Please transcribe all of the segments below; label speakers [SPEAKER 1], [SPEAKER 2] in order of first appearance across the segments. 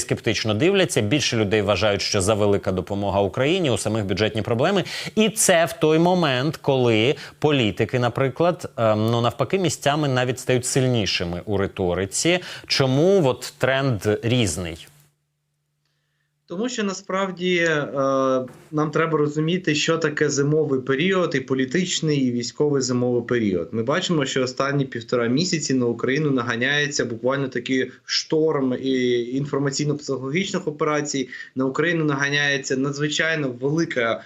[SPEAKER 1] скептично дивляться. Більше людей вважають, що за велика допомога Україні у самих бюджетні проблеми. І це в той момент, коли політики, наприклад, ем, ну навпаки, місцями навіть стають сильнішими у риториці. Чому от тренд різний?
[SPEAKER 2] Тому що насправді е, нам треба розуміти, що таке зимовий період, і політичний, і військовий зимовий період. Ми бачимо, що останні півтора місяці на Україну наганяється буквально такий шторм і інформаційно-психологічних операцій. На Україну наганяється надзвичайно велика.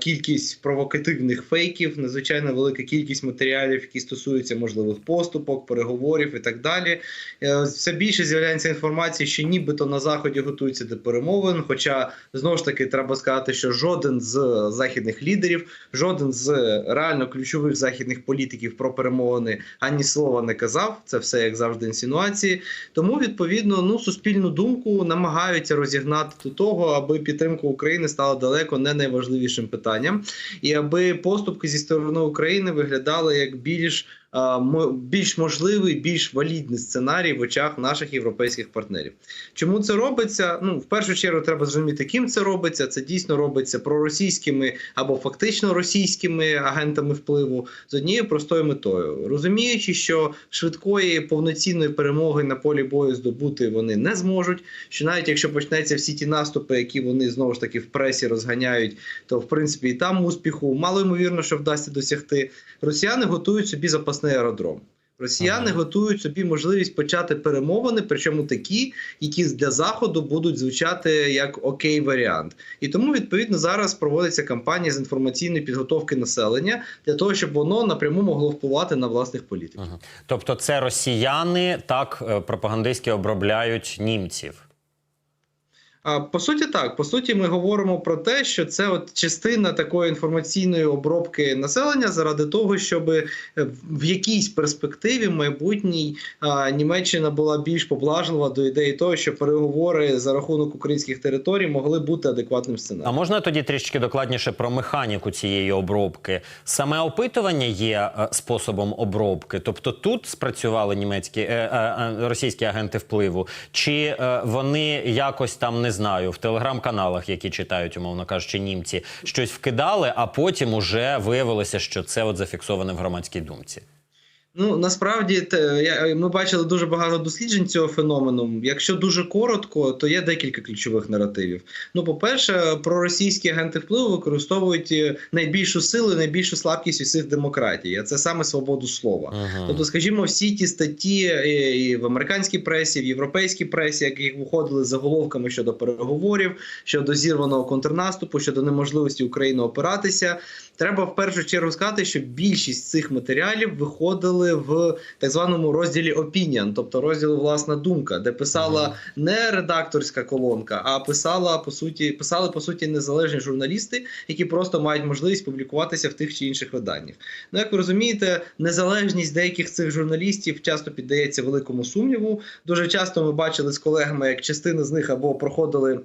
[SPEAKER 2] Кількість провокативних фейків, надзвичайно велика кількість матеріалів, які стосуються можливих поступок, переговорів і так далі. Е, Все більше з'являється інформації, що нібито на заході готуються до перемовин. Хоча знову ж таки треба сказати, що жоден з західних лідерів, жоден з реально ключових західних політиків про перемовини ані слова не казав. Це все як завжди інсинуації. Тому відповідно ну суспільну думку намагаються розігнати до того, аби підтримка України стала далеко не найважливішим питанням, і аби поступки зі сторони України виглядали як більш більш можливий, більш валідний сценарій в очах наших європейських партнерів. Чому це робиться? Ну, в першу чергу, треба зрозуміти, ким це робиться. Це дійсно робиться проросійськими або фактично російськими агентами впливу з однією простою метою, розуміючи, що швидкої повноцінної перемоги на полі бою здобути вони не зможуть. Що навіть якщо почнеться всі ті наступи, які вони знову ж таки в пресі розганяють, то в принципі і там успіху мало ймовірно, що вдасться досягти. Росіяни готують собі запасний аеродром. Росіяни
[SPEAKER 1] Ага.
[SPEAKER 2] готують собі можливість почати перемовини, причому такі, які для заходу будуть звучати як окей варіант. І тому відповідно зараз проводиться кампанія з інформаційної підготовки населення для того, щоб воно напряму могло впливати на власних політиків.
[SPEAKER 1] Мгм. Тобто, це росіяни так е, пропагандистськи обробляють німців.
[SPEAKER 2] По суті, так. По суті, ми говоримо про те, що це от частина такої інформаційної обробки населення заради того, щоб е, в якійсь перспективі майбутній Німеччина була більш поблажлива до ідеї того, що переговори за рахунок українських територій могли бути адекватним
[SPEAKER 1] А можна тоді трішки докладніше про механіку цієї обробки? Саме опитування є е, способом обробки, тобто тут спрацювали німецькі е, російські агенти впливу, чи вони якось там не знаю в телеграм-каналах, які читають, умовно кажучи, німці, щось вкидали, а потім уже виявилося, що це от зафіксоване в громадській думці.
[SPEAKER 2] Ну насправді ми бачили дуже багато досліджень цього феномену. Якщо дуже коротко, то є декілька ключових наративів. Ну, по-перше, проросійські агенти впливу використовують е, найбільшу силу, найбільшу слабкість усіх демократій. А це саме свободу слова.
[SPEAKER 1] Мгм.
[SPEAKER 2] Тобто, скажімо, всі ті статті е, і в американській пресі, в європейській пресі, які виходили заголовками щодо переговорів, щодо зірваного контрнаступу, щодо неможливості України опиратися. Треба в першу чергу сказати, що більшість цих матеріалів виходили в так званому розділі Opinion, тобто розділу власна думка, де писала не редакторська колонка, а писала по суті, писали по суті незалежні журналісти, які просто мають можливість публікуватися в тих чи інших виданнях. Ну, як ви розумієте, незалежність деяких цих журналістів часто піддається великому сумніву. Дуже часто ми бачили з колегами, як частина з них або проходили.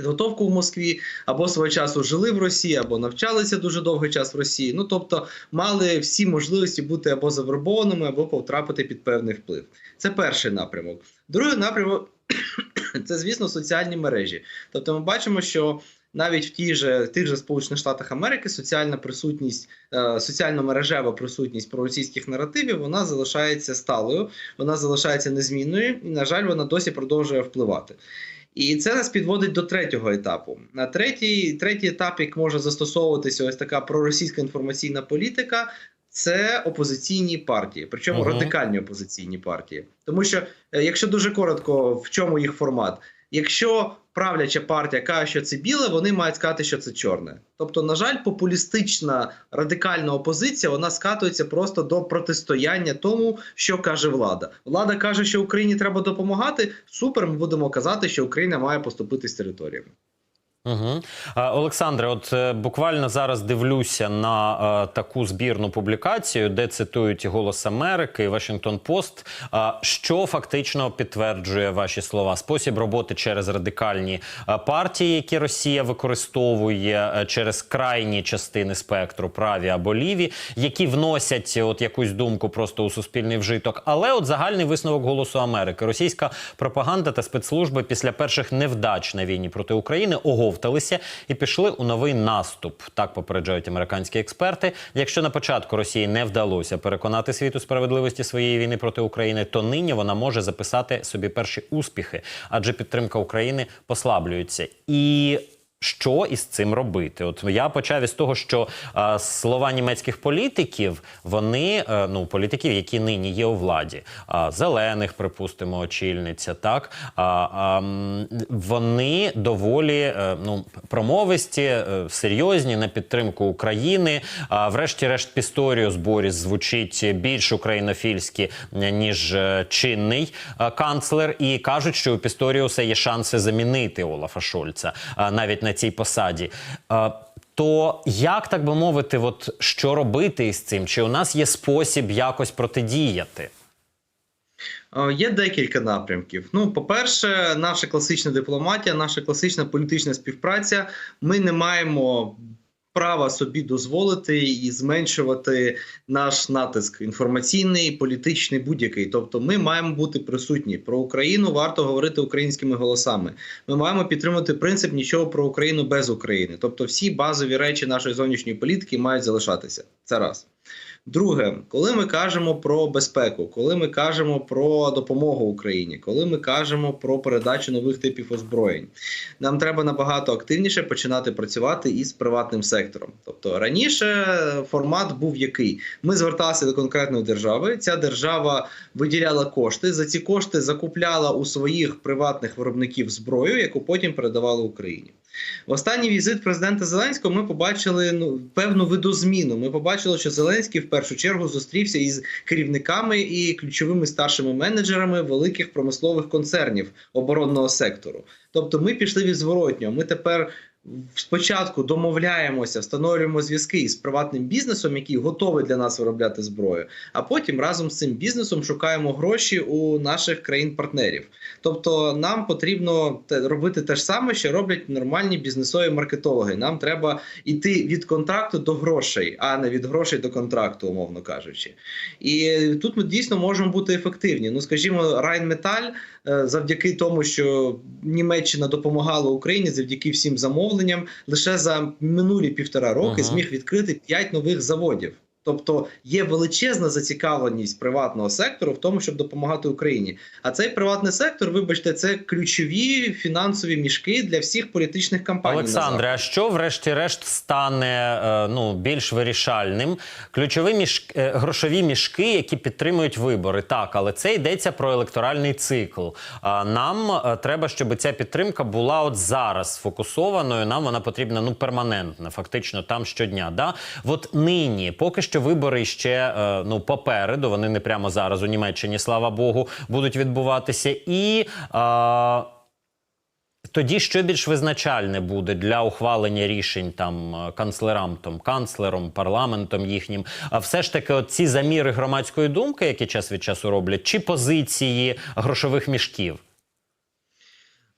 [SPEAKER 2] Підготовку в Москві або свого часу жили в Росії, або навчалися дуже довгий час в Росії. Ну тобто мали всі можливості бути або завербованими, або потрапити під певний вплив. Це перший напрямок. Другий напрямок це, звісно, соціальні мережі. Тобто, ми бачимо, що навіть в ті же тих же Сполучених Штатах Америки соціальна присутність, е, соціально-мережева присутність проросійських наративів вона залишається сталою, вона залишається незмінною, і на жаль, вона досі продовжує впливати. І це нас підводить до третього етапу. На третій, третій етап, як може застосовуватися ось така проросійська інформаційна політика, це опозиційні партії, причому
[SPEAKER 1] Мгм.
[SPEAKER 2] радикальні опозиційні партії. Тому що, е, якщо дуже коротко, в чому їх формат? Якщо правляча партія каже, що це біле, вони мають сказати, що це чорне. Тобто, на жаль, популістична радикальна опозиція вона скатується просто до протистояння тому, що каже влада. Влада каже, що Україні треба допомагати. Супер, ми будемо казати, що Україна має поступити з територіями.
[SPEAKER 1] Угу. Олександре, от е, буквально зараз дивлюся на е, таку збірну публікацію, де цитують Голос Америки, Вашингтон Пост. Е, що фактично підтверджує ваші слова? Спосіб роботи через радикальні е, партії, які Росія використовує через крайні частини спектру, праві або ліві, які вносять от якусь думку просто у суспільний вжиток. Але от загальний висновок Голосу Америки: російська пропаганда та спецслужби після перших невдач на війні проти України оговталися і пішли у новий наступ. Так попереджають американські експерти. Якщо на початку Росії не вдалося переконати світ у справедливості своєї війни проти України, то нині вона може записати собі перші успіхи, адже підтримка України послаблюється і. Що із цим робити? От я почав із того, що е, слова німецьких політиків, вони е, ну політиків, які нині є у владі, а зелених, припустимо, очільниця, так а, м, вони доволі е, ну промовисті, е, серйозні на підтримку України. А врешті-решт, Пісторіус Боріс звучить більш українофільськи е, ніж е, чинний е, канцлер, і кажуть, що у Пісторіуса є шанси замінити Олафа Шольца е, навіть на цій посаді. Е, То як так би мовити, от що робити із цим? Чи у нас є спосіб якось протидіяти?
[SPEAKER 2] Е, Є декілька напрямків. Ну, по-перше, наша класична дипломатія, наша класична політична співпраця. Ми не маємо права собі дозволити і зменшувати наш натиск інформаційний, політичний, будь-який. Тобто, ми маємо бути присутні про Україну. Варто говорити українськими голосами. Ми маємо підтримати принцип нічого про Україну без України. Тобто, всі базові речі нашої зовнішньої політики мають залишатися. Це раз. Друге, коли ми кажемо про безпеку, коли ми кажемо про допомогу Україні, коли ми кажемо про передачу нових типів озброєнь, нам треба набагато активніше починати працювати із приватним сектором. Тобто раніше формат був який: ми зверталися до конкретної держави. Ця держава виділяла кошти. За ці кошти закупляла у своїх приватних виробників зброю, яку потім передавала Україні. Останній візит президента Зеленського ми побачили ну, певну видозміну. Ми побачили, що Зеленський в першу чергу зустрівся із керівниками і ключовими старшими менеджерами великих промислових концернів оборонного сектору. Тобто, ми пішли від зворотнього. Ми тепер спочатку домовляємося, встановлюємо зв'язки із приватним бізнесом, який готовий для нас виробляти зброю. А потім разом з цим бізнесом шукаємо гроші у наших країн-партнерів. Тобто, нам потрібно робити те ж саме, що роблять нормальні бізнесові маркетологи. Нам треба йти від контракту до грошей, а не від грошей до контракту, умовно кажучи. І тут ми дійсно можемо бути ефективні. Ну, скажімо, Райнметаль завдяки тому, що Німеччина допомагала Україні, завдяки всім замовленням, лише за минулі півтора роки
[SPEAKER 1] Ага.
[SPEAKER 2] зміг відкрити 5 нових заводів. Тобто є величезна зацікавленість приватного сектору в тому, щоб допомагати Україні. А цей приватний сектор, вибачте, це ключові фінансові мішки для всіх політичних кампаній.
[SPEAKER 1] Олександре, а що врешті-решт стане е, ну більш вирішальним? Ключові мішки, е, грошові мішки, які підтримують вибори. Так, але це йдеться про електоральний цикл. Нам е, треба, щоб ця підтримка була от зараз сфокусованою. Нам вона потрібна ну перманентна, фактично там щодня. Да? От нині, поки що вибори ще е, ну попереду, вони не прямо зараз у Німеччині, слава Богу, будуть відбуватися і. Е, тоді що більш визначальне буде для ухвалення рішень там е, канцлерамтом, канцлером, парламентом їхнім? А все ж таки, ці заміри громадської думки, які час від часу роблять, чи позиції грошових мішків?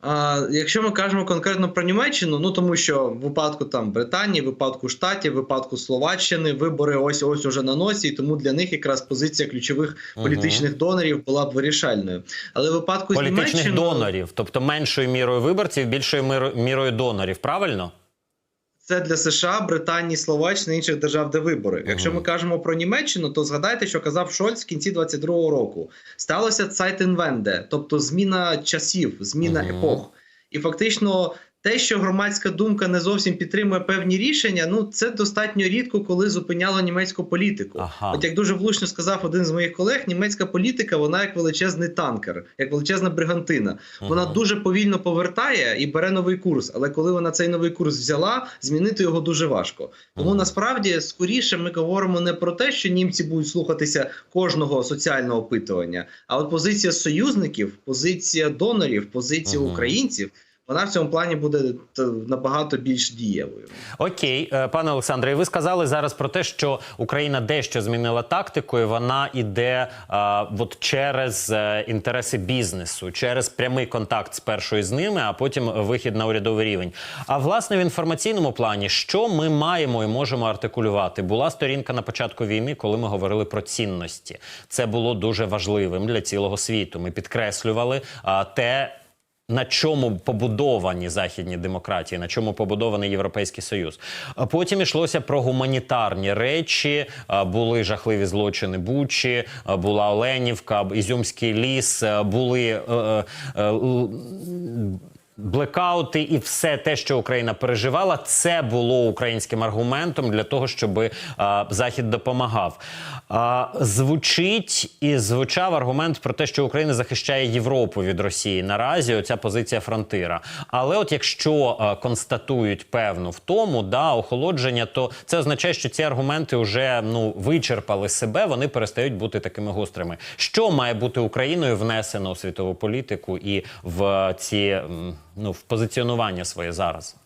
[SPEAKER 2] А, якщо ми кажемо конкретно про Німеччину, ну тому що в випадку там Британії, в випадку Штатів, в випадку Словаччини вибори ось ось уже на носі, і тому для них якраз позиція ключових
[SPEAKER 1] Мгм.
[SPEAKER 2] політичних донорів була б вирішальною. Але в випадку з
[SPEAKER 1] Політичних
[SPEAKER 2] Німеччиною
[SPEAKER 1] донорів, тобто меншою мірою виборців, більшою мірою донорів, правильно?
[SPEAKER 2] Це для США, Британії, Словаччини інших держав, де вибори. Якщо ми кажемо про Німеччину, то згадайте, що казав Шольц в кінці 22-го року. Сталося Zeitenwende, тобто зміна часів, зміна епох. І фактично. Те, що громадська думка не зовсім підтримує певні рішення, ну це достатньо рідко, коли зупиняло німецьку політику.
[SPEAKER 1] Ага.
[SPEAKER 2] От як дуже влучно сказав один з моїх колег, німецька політика вона як величезний танкер, як величезна бригантина. Вона
[SPEAKER 1] Мгм.
[SPEAKER 2] дуже повільно повертає і бере новий курс. Але коли вона цей новий курс взяла, змінити його дуже важко. Тому
[SPEAKER 1] Мгм.
[SPEAKER 2] насправді скоріше ми говоримо не про те, що німці будуть слухатися кожного соціального опитування, а от позиція союзників, позиція донорів, позиція
[SPEAKER 1] Мгм.
[SPEAKER 2] українців. Вона в цьому плані буде набагато більш дієвою.
[SPEAKER 1] Окей, е, пане Олександре, ви сказали зараз про те, що Україна дещо змінила тактику, і вона йде а, от через е, інтереси бізнесу, через прямий контакт спершу із ними, а потім вихід на урядовий рівень. А власне в інформаційному плані, що ми маємо і можемо артикулювати? Була сторінка на початку війни, коли ми говорили про цінності. Це було дуже важливим для цілого світу. Ми підкреслювали а, те. На чому побудовані західні демократії, на чому побудований Європейський Союз. Потім йшлося про гуманітарні речі. Були жахливі злочини Бучі, була Оленівка, Ізюмський ліс, були е, е, е, Блекаути і все те, що Україна переживала, це було українським аргументом для того, щоб а, Захід допомагав. А, звучить і звучав аргумент про те, що Україна захищає Європу від Росії. Наразі оця позиція фронтира. Але от якщо а, констатують певну втому, да, охолодження, то це означає, що ці аргументи вже ну вичерпали себе, вони перестають бути такими гострими. Що має бути Україною внесено у світову політику і в ці м, ну в позиціонування своє зараз?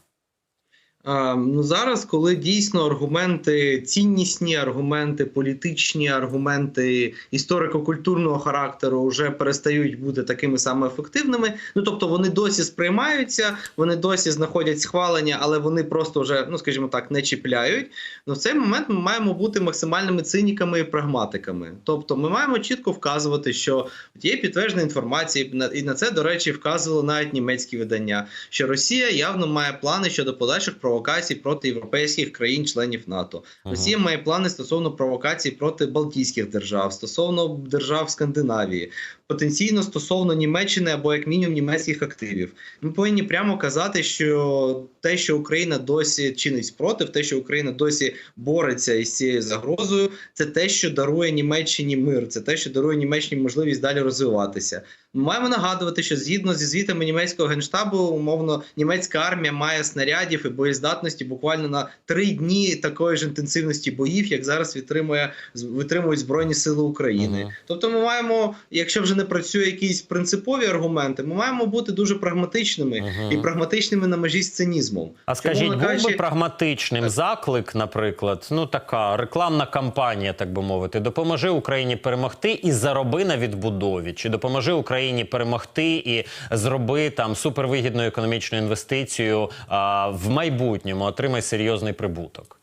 [SPEAKER 2] А, ну зараз, коли дійсно аргументи, ціннісні аргументи, політичні аргументи історико-культурного характеру вже перестають бути такими саме ефективними. Ну тобто вони досі сприймаються, вони досі знаходять схвалення, але вони просто вже, ну скажімо так, не чіпляють. Ну в цей момент ми маємо бути максимальними циніками і прагматиками. Тобто, ми маємо чітко вказувати, що є підтверджена інформація, і на це, до речі, вказували навіть німецькі видання, що Росія явно має плани щодо подальших провокацій проти європейських країн-членів НАТО.
[SPEAKER 1] Ага.
[SPEAKER 2] Росія має плани стосовно провокацій проти Балтійських держав, стосовно держав Скандинавії, потенційно стосовно Німеччини або як мінімум німецьких активів. Ми повинні прямо казати, що те, що Україна досі чинить спротив, те, що Україна досі бореться із цією загрозою, це те, що дарує Німеччині мир, це те, що дарує Німеччині можливість далі розвиватися. Ми маємо нагадувати, що згідно зі звітами німецького генштабу, умовно, німецька армія має снарядів і боєздатності буквально на три дні такої ж інтенсивності боїв, як зараз витримує витримують збройні сили України.
[SPEAKER 1] Мгм.
[SPEAKER 2] Тобто, ми маємо, якщо вже не працює якісь принципові аргументи, ми маємо бути дуже прагматичними
[SPEAKER 1] Мгм.
[SPEAKER 2] і прагматичними на межі з цинізмом.
[SPEAKER 1] А скажіть,
[SPEAKER 2] Умовно
[SPEAKER 1] був би прагматичним заклик, наприклад, ну така рекламна кампанія, так би мовити, допоможи Україні перемогти і зароби на відбудові, чи допоможи Україні перемогти і зроби там супервигідну економічну інвестицію а, в майбутньому, отримай серйозний прибуток.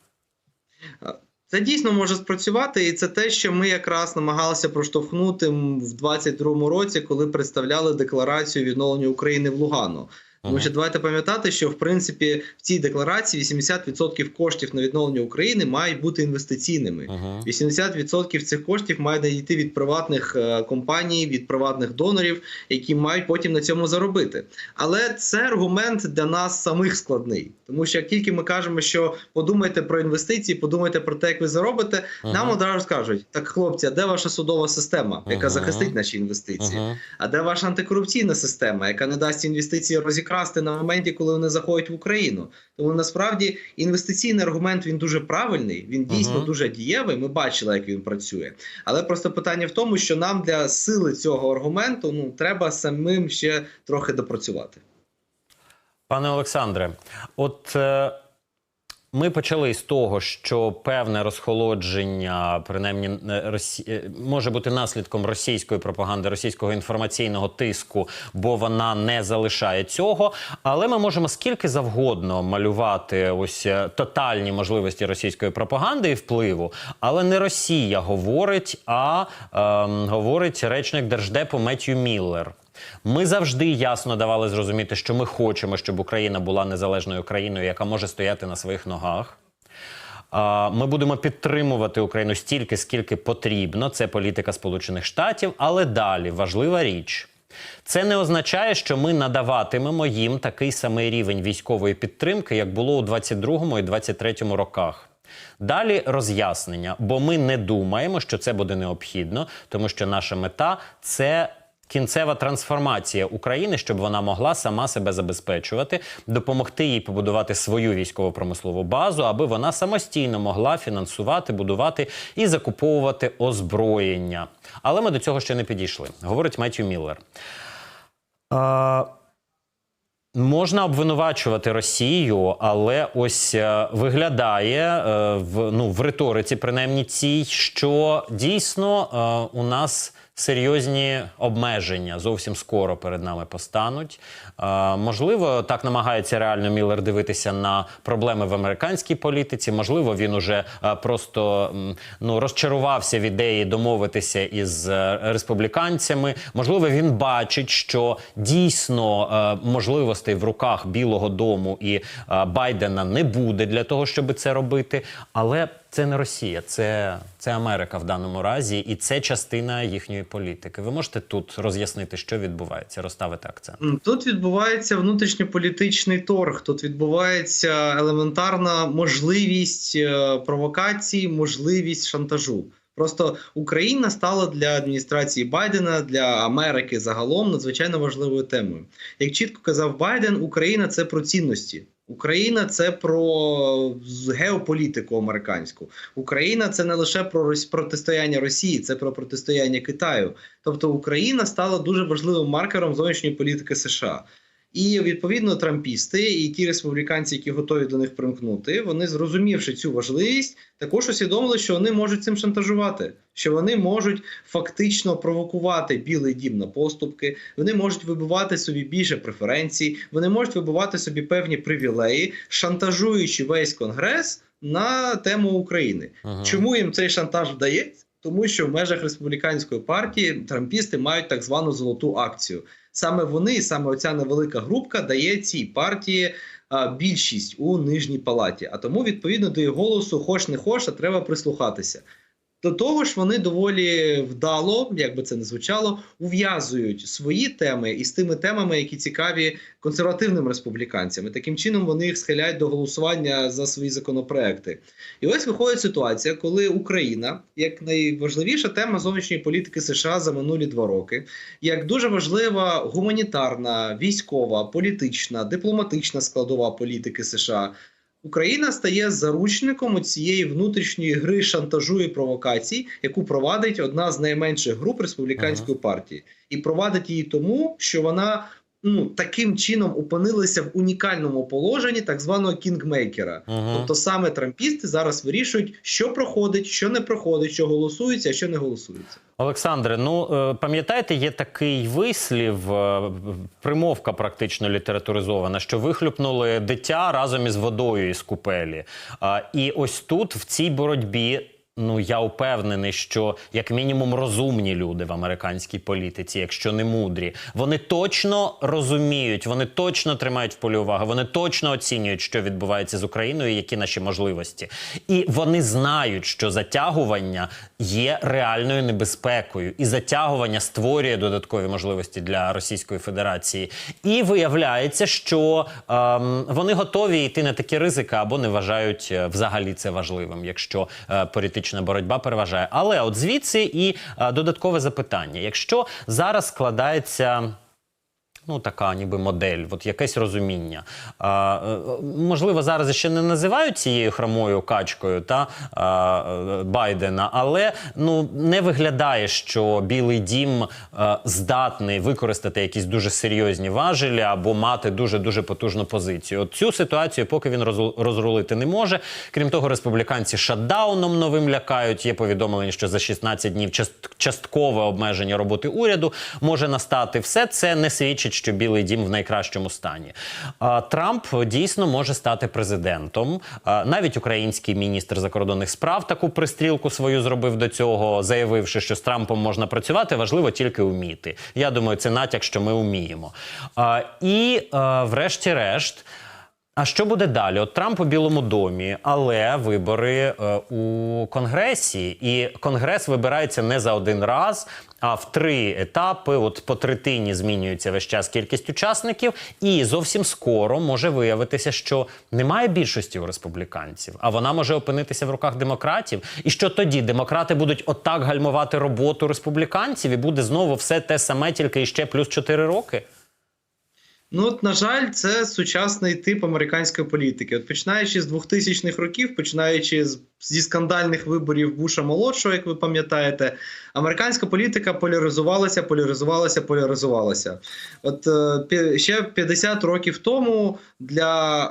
[SPEAKER 2] Це дійсно може спрацювати, і це те, що ми якраз намагалися проштовхнути в 22-му році, коли представляли декларацію відновлення України в Лугану. Тому що давайте пам'ятати, що в принципі в цій декларації 80% коштів на відновлення України мають бути інвестиційними.
[SPEAKER 1] Угу.
[SPEAKER 2] 80% цих коштів мають надійти від приватних е, компаній, від приватних донорів, які мають потім на цьому заробити. Але це аргумент для нас самих складний, тому що як тільки ми кажемо, що подумайте про інвестиції, подумайте про те, як ви заробите, нам одразу скажуть: так, хлопці, а де ваша судова система, яка захистить наші інвестиції? А де ваша антикорупційна система, яка не дасть інвестиції розікрасти на моменті, коли вони заходять в Україну? Тому насправді інвестиційний аргумент він дуже правильний, він дійсно
[SPEAKER 1] Мгм.
[SPEAKER 2] дуже дієвий. Ми бачили, як він працює. Але просто питання в тому, що нам для сили цього аргументу ну треба самим ще трохи допрацювати.
[SPEAKER 1] Пане Олександре, от е, ми почали з того, що певне розхолодження, принаймні е, е, може бути наслідком російської пропаганди, російського інформаційного тиску, бо вона не залишає цього. Але ми можемо скільки завгодно малювати ось е, тотальні можливості російської пропаганди і впливу, але не Росія говорить, а ем, говорить речник держдепу Меттью Міллер. Ми завжди ясно давали зрозуміти, що ми хочемо, щоб Україна була незалежною країною, яка може стояти на своїх ногах. Ми будемо підтримувати Україну стільки, скільки потрібно. Це політика Сполучених Штатів. Але далі важлива річ. Це не означає, що ми надаватимемо їм такий самий рівень військової підтримки, як було у 22-му і 23-му роках. Далі роз'яснення, бо ми не думаємо, що це буде необхідно, тому що наша мета це кінцева трансформація України, щоб вона могла сама себе забезпечувати, допомогти їй побудувати свою військово-промислову базу, аби вона самостійно могла фінансувати, будувати і закуповувати озброєння. Але ми до цього ще не підійшли, говорить Меттью Міллер. А, Можна обвинувачувати Росію, але ось е, виглядає е, в ну в риториці, принаймні цій, що дійсно е, у нас серйозні обмеження зовсім скоро перед нами постануть. Е, можливо, так намагається реально Міллер дивитися на проблеми в американській політиці. Можливо, він уже е, просто ну розчарувався в ідеї домовитися із е, республіканцями. Можливо, він бачить, що дійсно е, можливостей в руках Білого Дому і е, Байдена не буде для того, щоб це робити. Але це не Росія, це, це Америка в даному разі, і це частина їхньої політики. Ви можете тут роз'яснити, що відбувається, розставити акцент.
[SPEAKER 2] Тут відбувається внутрішньополітичний торг. Тут відбувається елементарна можливість е, провокації, можливість шантажу. Просто Україна стала для адміністрації Байдена, для Америки загалом надзвичайно важливою темою. Як чітко казав Байден, Україна це про цінності. Україна це про геополітику американську. Україна це не лише про протистояння Росії, це про протистояння Китаю. Тобто Україна стала дуже важливим маркером зовнішньої політики США. І відповідно трампісти і ті республіканці, які готові до них примкнути, вони зрозумівши цю важливість, також усвідомили, що вони можуть цим шантажувати, що вони можуть фактично провокувати Білий Дім на поступки, вони можуть вибивати собі більше преференцій, вони можуть вибивати собі певні привілеї, шантажуючи весь конгрес на тему України.
[SPEAKER 1] Мгм.
[SPEAKER 2] Чому їм цей шантаж вдається? Тому що в межах республіканської партії трампісти мають так звану золоту акцію. Саме вони, саме оця невелика групка, дає цій партії більшість у нижній палаті. А тому, відповідно до її голосу, хоч не хоч, а треба прислухатися. До того ж, вони доволі вдало, як би це не звучало, ув'язують свої теми із тими темами, які цікаві консервативним республіканцям. І таким чином вони їх схиляють до голосування за свої законопроекти. І ось виходить ситуація, коли Україна, як найважливіша тема зовнішньої політики США за минулі два роки, як дуже важлива гуманітарна, військова, політична, дипломатична складова політики США. Україна стає заручником цієї внутрішньої гри шантажу і провокацій, яку провадить одна з найменших груп республіканської партії, і провадить її тому, що вона ну таким чином опинилася в унікальному положенні так званого кінгмейкера.
[SPEAKER 1] Мгм.
[SPEAKER 2] Тобто саме трампісти зараз вирішують, що проходить, що не проходить, що голосується, а що не голосується.
[SPEAKER 1] Олександре, ну е, пам'ятаєте, є такий вислів, е, примовка практично літературизована, що вихлюпнули дитя разом із водою із купелі. А, І ось тут, в цій боротьбі. Ну, я впевнений, що як мінімум розумні люди в американській політиці, якщо не мудрі, вони точно розуміють, вони точно тримають в полі уваги, вони точно оцінюють, що відбувається з Україною, і які наші можливості. І вони знають, що затягування є реальною небезпекою, і затягування створює додаткові можливості для Російської Федерації. І виявляється, що ем, вони готові йти на такі ризики або не вважають е, взагалі це важливим, якщо е, політична боротьба переважає. Але от звідси і е, додаткове запитання: якщо зараз складається. Ну, така ніби модель, от якесь розуміння. А, е, можливо, зараз ще не називають цією хромою качкою та а, Байдена, але ну не виглядає, що Білий Дім е, здатний використати якісь дуже серйозні важелі або мати дуже дуже потужну позицію. От цю ситуацію, поки він розрулити не може. Крім того, республіканці шатдауном новим лякають. Є повідомлення, що за 16 днів част- часткове обмеження роботи уряду може настати. Все це не свідчить, що Білий Дім в найкращому стані. Трамп дійсно може стати президентом. Навіть український міністр закордонних справ таку пристрілку свою зробив до цього, заявивши, що з Трампом можна працювати, важливо тільки вміти. Я думаю, це натяк, що ми вміємо. І, врешті-решт. А що буде далі? От Трамп у Білому домі, але вибори е, у Конгресі, і Конгрес вибирається не за один раз, а в три етапи. От по третині змінюється весь час кількість учасників, і зовсім скоро може виявитися, що немає більшості у республіканців, а вона може опинитися в руках демократів. І що тоді демократи будуть отак гальмувати роботу республіканців, і буде знову все те саме, тільки іще плюс 4 роки.
[SPEAKER 2] Ну, от, на жаль, це сучасний тип американської політики. От починаючи з 2000-х років, починаючи з, зі скандальних виборів Буша молодшого, як ви пам'ятаєте, американська політика поляризувалася, поляризувалася, поляризувалася. От е, ще 50 років тому для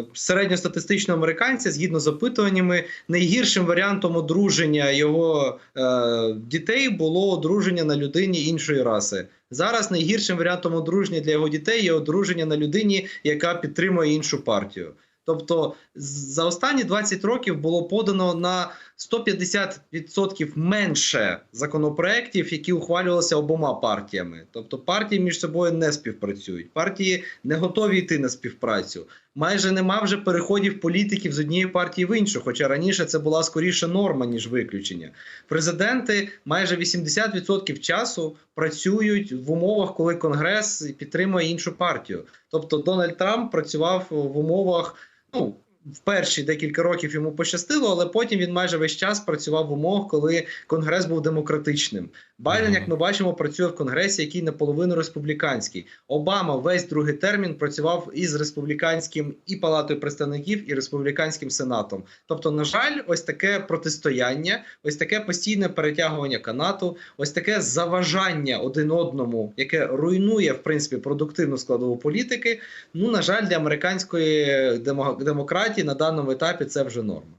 [SPEAKER 2] е, середньостатистичного американця, згідно з опитуваннями, найгіршим варіантом одруження його е, дітей було одруження на людині іншої раси. Зараз найгіршим варіантом одруження для його дітей є одруження на людині, яка підтримує іншу партію. Тобто за останні 20 років було подано на 150% менше законопроєктів, які ухвалювалися обома партіями. Тобто партії між собою не співпрацюють. Партії не готові йти на співпрацю. Майже нема вже переходів політиків з однієї партії в іншу, хоча раніше це була скоріше норма, ніж виключення. Президенти майже 80% часу працюють в умовах, коли Конгрес підтримує іншу партію. Тобто Дональд Трамп працював в умовах, ну. В перші декілька років йому пощастило, але потім він майже весь час працював в умовах, коли конгрес був демократичним. Байден, як ми бачимо, працює в конгресі, який наполовину республіканський. Обама весь другий термін працював із республіканським і палатою представників, і республіканським сенатом. Тобто, на жаль, ось таке протистояння, ось таке постійне перетягування канату, ось таке заважання один одному, яке руйнує в принципі продуктивну складову політики. Ну на жаль, для американської демо- демократії на даному етапі це вже норма.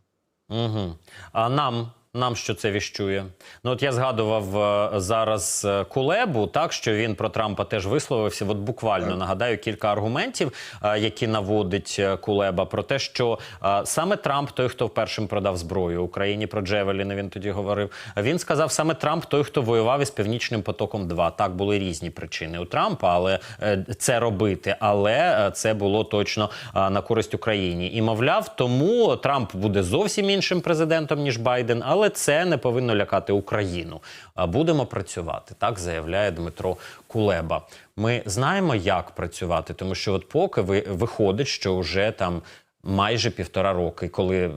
[SPEAKER 1] Угу. А нам. Нам що це віщує? Ну от я згадував е, зараз е, Кулебу, так що він про Трампа теж висловився. От буквально нагадаю кілька аргументів, е, які наводить Кулеба, про те, що саме Трамп, той, хто першим продав зброю Україні про Джевеліни, він тоді говорив. Він сказав саме Трамп, той, хто воював із північним потоком. 2 так були різні причини у Трампа, але це робити. Але це було точно на користь Україні. І мовляв, тому Трамп буде зовсім іншим президентом ніж Байден, але це не повинно лякати Україну. Будемо працювати, так заявляє Дмитро Кулеба. Ми знаємо, як працювати, тому що от поки ви виходить, що вже там. Майже півтора роки, коли е,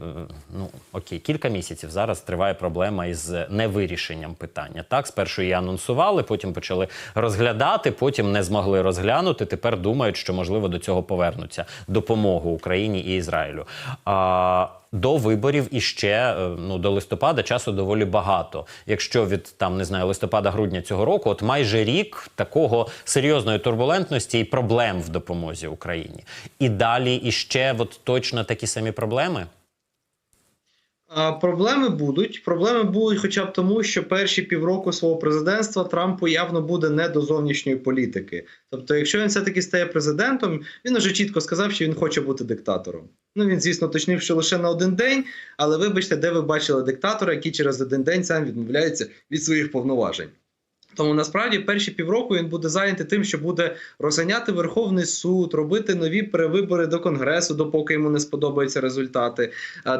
[SPEAKER 1] ну окей, кілька місяців зараз триває проблема із невирішенням питання. Так, спершу її анонсували, потім почали розглядати, потім не змогли розглянути. Тепер думають, що можливо до цього повернуться допомогу Україні і Ізраїлю. А до виборів і ще е, ну до листопада часу доволі багато. Якщо від там не знаю листопада-грудня цього року, от майже рік такого серйозної турбулентності і проблем в допомозі Україні. І далі іще от точно такі самі проблеми.
[SPEAKER 2] Проблеми будуть. Проблеми будуть, хоча б тому, що перші півроку свого президентства Трампу явно буде не до зовнішньої політики. Тобто, якщо він все-таки стає президентом, він уже чітко сказав, що він хоче бути диктатором. Ну він, звісно, точнив, що лише на один день, але вибачте, де ви бачили диктатора, який через один день сам відмовляється від своїх повноважень. Тому насправді перші півроку він буде зайнятий тим, що буде розганяти Верховний суд, робити нові перевибори до Конгресу, допоки йому не сподобаються результати,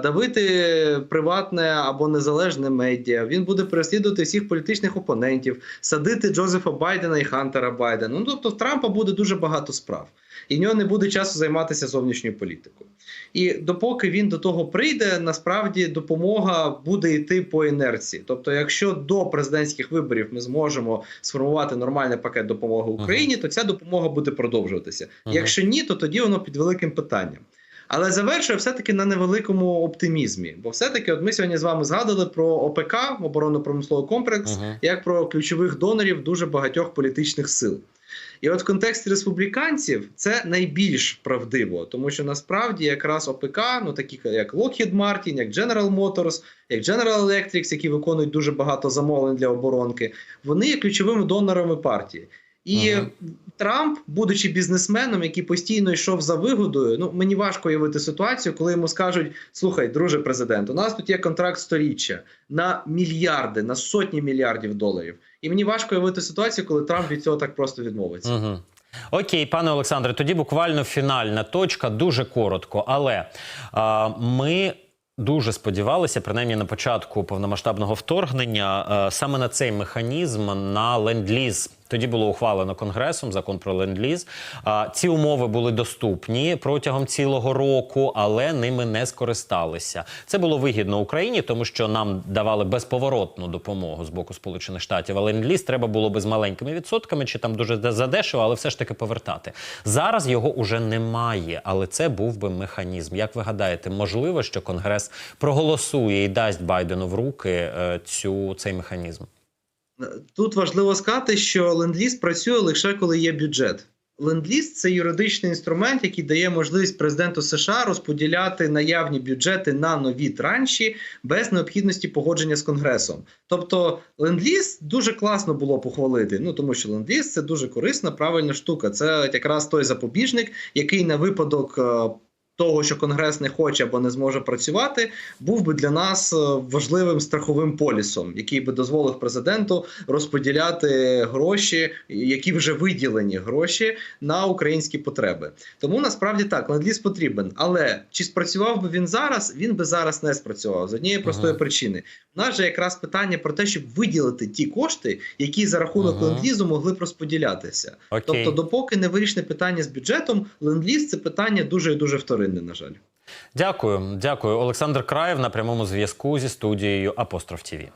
[SPEAKER 2] давити приватне або незалежне медіа. Він буде переслідувати всіх політичних опонентів, садити Джозефа Байдена і Хантера Байдена. Ну тобто в Трампа буде дуже багато справ, і в нього не буде часу займатися зовнішньою політикою. І допоки він до того прийде, насправді допомога буде йти по інерції. Тобто, якщо до президентських виборів ми зможемо сформувати нормальний пакет допомоги Україні, то ця допомога буде продовжуватися.
[SPEAKER 1] Ага.
[SPEAKER 2] Якщо ні, то тоді воно під великим питанням. Але завершує все-таки на невеликому оптимізмі. Бо все-таки, от ми сьогодні з вами згадали про ОПК, оборонно-промисловий комплекс,
[SPEAKER 1] Мгм.
[SPEAKER 2] як про ключових донорів дуже багатьох політичних сил. І от в контексті республіканців це найбільш правдиво, тому що насправді якраз ОПК, ну такі як Lockheed Martin, як General Motors, як General Electric, які виконують дуже багато замовлень для оборонки, вони є ключовими донорами партії. І
[SPEAKER 1] Ага.
[SPEAKER 2] Трамп, будучи бізнесменом, який постійно йшов за вигодою, ну мені важко уявити ситуацію, коли йому скажуть: слухай, друже президент, у нас тут є контракт сторіччя на мільярди, на сотні мільярдів доларів. І мені важко уявити ситуацію, коли Трамп від цього так просто відмовиться.
[SPEAKER 1] Угу. Окей, пане Олександре, тоді буквально фінальна точка, дуже коротко. Але а, ми дуже сподівалися, принаймні на початку повномасштабного вторгнення, саме на цей механізм на ленд-ліз Тоді було ухвалено конгресом закон про ленд-ліз. Ці умови були доступні протягом цілого року, але ними не скористалися. Це було вигідно Україні, тому що нам давали безповоротну допомогу з боку Сполучених Штатів. А ленд-ліз треба було би з маленькими відсотками чи там дуже задешево, але все ж таки повертати. Зараз його уже немає, але це був би механізм. Як ви гадаєте, можливо, що Конгрес проголосує і дасть Байдену в руки е, цю цей механізм?
[SPEAKER 2] Тут важливо сказати, що ленд-ліз працює лише коли є бюджет. Ленд-ліз – це юридичний інструмент, який дає можливість президенту США розподіляти наявні бюджети на нові транші без необхідності погодження з конгресом. Тобто, ленд-ліз дуже класно було похвалити. Ну тому що ленд-ліз – це дуже корисна, правильна штука. Це якраз той запобіжник, який на випадок. Того, що конгрес не хоче або не зможе працювати, був би для нас е, важливим страховим полісом, який би дозволив президенту розподіляти гроші, які вже виділені гроші на українські потреби. Тому насправді так, ленд-ліз потрібен. Але чи спрацював би він зараз? Він би зараз не спрацював з однієї простої
[SPEAKER 1] Ага.
[SPEAKER 2] причини. У нас же якраз питання про те, щоб виділити ті кошти, які за рахунок
[SPEAKER 1] Ага.
[SPEAKER 2] ленд-лізу могли б розподілятися.
[SPEAKER 1] Окей.
[SPEAKER 2] Тобто, допоки не вирішне питання з бюджетом, ленд-ліз це питання дуже і дуже вторинне, на жаль.
[SPEAKER 1] Дякую, дякую. Олександр Краєв на прямому зв'язку зі студією Апостроф ТІВІ.